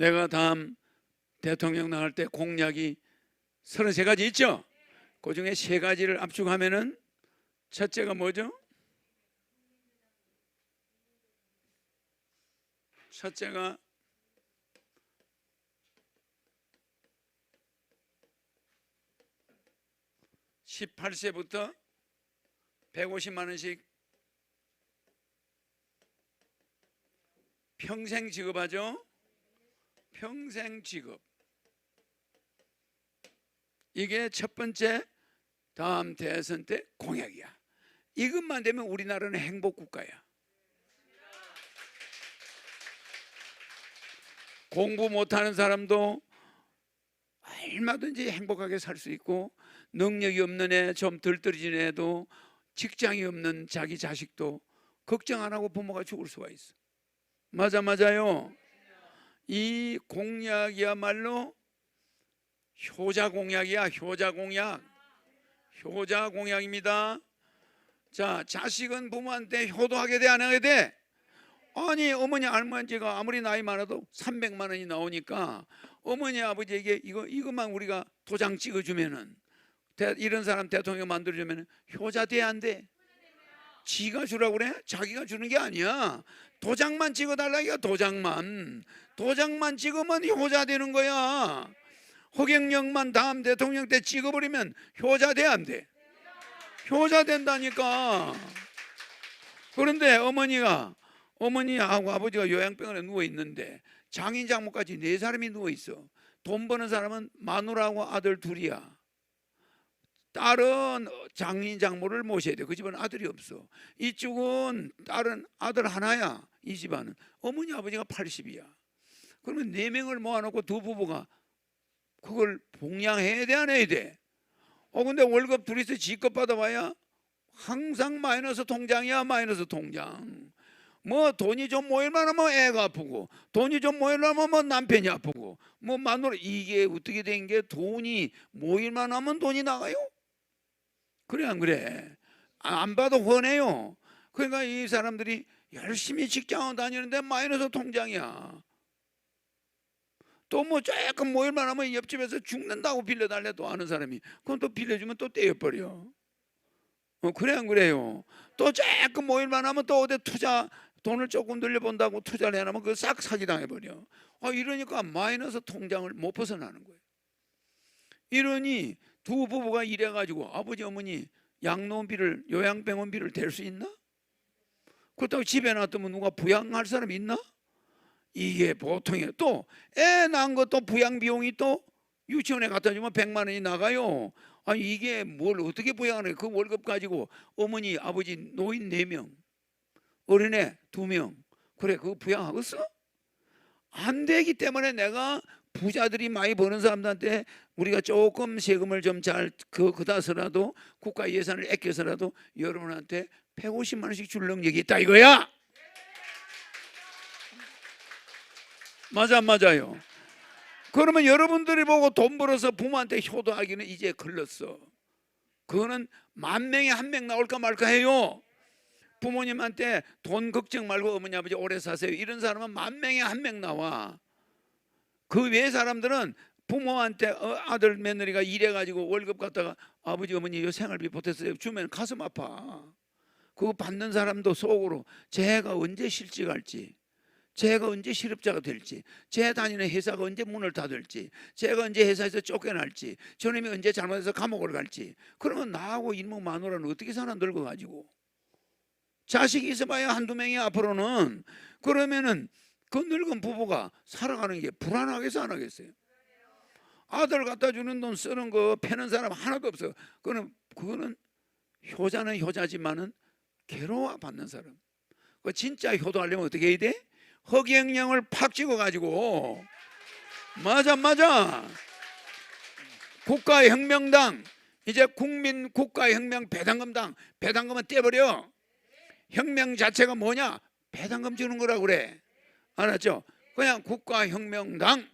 내가 다음 대통령 나갈 때 공약이 33가지 있죠? 그 중에 세 가지를 압축하면은 첫째가 뭐죠? 첫째가 (18세부터) (150만 원씩) 평생 지급하죠 평생 지급 이게 첫 번째 다음 대선 때 공약이야. 이것만 되면 우리나라는 행복 국가야. 공부 못하는 사람도 얼마든지 행복하게 살 수 있고 능력이 없는 애좀 들떠진 애도 직장이 없는 자기 자식도 걱정 안 하고 부모가 죽을 수가 있어. 맞아 맞아요 이 공약이야말로 효자 공약이야 효자 공약. 효자 공약입니다. 자 자식은 부모한테 효도하게 돼 안 하게 돼? 아니 어머니 할머니가 아무리 나이 많아도 300만 원이 나오니까 어머니 아버지에게 이거 이것만 우리가 도장 찍어주면은 대- 이런 사람 대통령 만들어주면은 효자 돼안 돼? 지가 주라고 그래? 자기가 주는 게 아니야. 도장만 찍어달라니까 도장만. 도장만 찍으면 효자 되는 거야. 허경영만 다음 대통령 때 찍어버리면 효자 돼 안 돼? 효자 된다니까. 그런데 어머니가 어머니하고 아버지가 요양병원에 누워 있는데 장인 장모까지 네 사람이 누워 있어. 돈 버는 사람은 마누라하고 아들 둘이야. 딸은 장인 장모를 모셔야 돼. 그 집은 아들이 없어. 이쪽은 딸은 아들 하나야. 이 집안은 어머니 아버지가 80이야. 그러면 네 명을 모아놓고 두 부부가 그걸 봉양해야 돼 안 해야 돼? 어 근데 월급 둘이서 지급 받아봐야 항상 마이너스 통장이야 마이너스 통장. 뭐 돈이 좀 모일만 하면 애가 아프고 돈이 좀 모일만 하면 뭐 남편이 아프고 뭐 마누라 이게 어떻게 된 게 돈이 모일만 하면 돈이 나가요? 그래 안 그래? 아, 안 봐도 훤해요. 그러니까 이 사람들이 열심히 직장을 다니는데 마이너스 통장이야. 또 뭐 조금 모일만 하면 옆집에서 죽는다고 빌려달래도 아는 사람이 그건 또 빌려주면 또 떼어버려. 어, 그래 안 그래요? 또 조금 모일만 하면 또 어디 투자 돈을 조금 늘려본다고 투자를 해놓으면 그거 싹 사기당해버려. 아, 이러니까 마이너스 통장을 못 벗어나는 거예요. 이러니 두 부부가 이래가지고 아버지 어머니 양로원비를 요양병원비를 댈 수 있나? 그렇다고 집에 놔두면 누가 부양할 사람 있나? 이게 보통이에요. 또 애 낳은 것도 부양 비용이 또 유치원에 갖다 주면 100만 원이 나가요. 아니 이게 뭘 어떻게 부양을 해? 그 월급 가지고 어머니 아버지 노인 4명 어린애 2명 그래 그거 부양하겠어? 안 되기 때문에 내가 부자들이 많이 버는 사람들한테 우리가 조금 세금을 좀 잘 그 그다서라도 국가 예산을 아껴서라도 여러분한테 150만 원씩 줄 능력이 있다 이거야. 맞아 안 맞아요. 그러면 여러분들이 보고 돈 벌어서 부모한테 효도하기는 이제 걸렸어. 그거는 만 명에 한 명 나올까 말까 해요. 부모님한테 돈 걱정 말고 어머니 아버지 오래 사세요. 이런 사람은 만 명에 한 명 나와. 그 외 사람들은 부모한테 어, 아들 며느리가 일해가지고 월급 갖다가 아버지 어머니 요 생활비 보태세요 주면 가슴 아파. 그거 받는 사람도 속으로 제가 언제 실직할지 제가 언제 실업자가 될지 제 다니는 회사가 언제 문을 닫을지 제가 언제 회사에서 쫓겨날지 저놈이 언제 잘못해서 감옥을 갈지 그러면 나하고 이모 마누라는 어떻게 사나 늙어가지고 자식이 있어봐야 한두 명이 앞으로는 그러면은 그 늙은 부부가 살아가는 게 불안하겠어 안 하겠어요? 아들 갖다 주는 돈 쓰는 거 패는 사람 하나도 없어. 그거는 그거는 효자는 효자지만은 괴로워 받는 사람. 그 진짜 효도하려면 어떻게 해야 돼? 허경영을 팍 찍어 가지고 맞아 맞아. 국가혁명당 이제 국민 국가혁명 배당금당 배당금은 떼버려. 혁명 자체가 뭐냐? 배당금 주는 거라 그래. 알았죠? 그냥 국가혁명당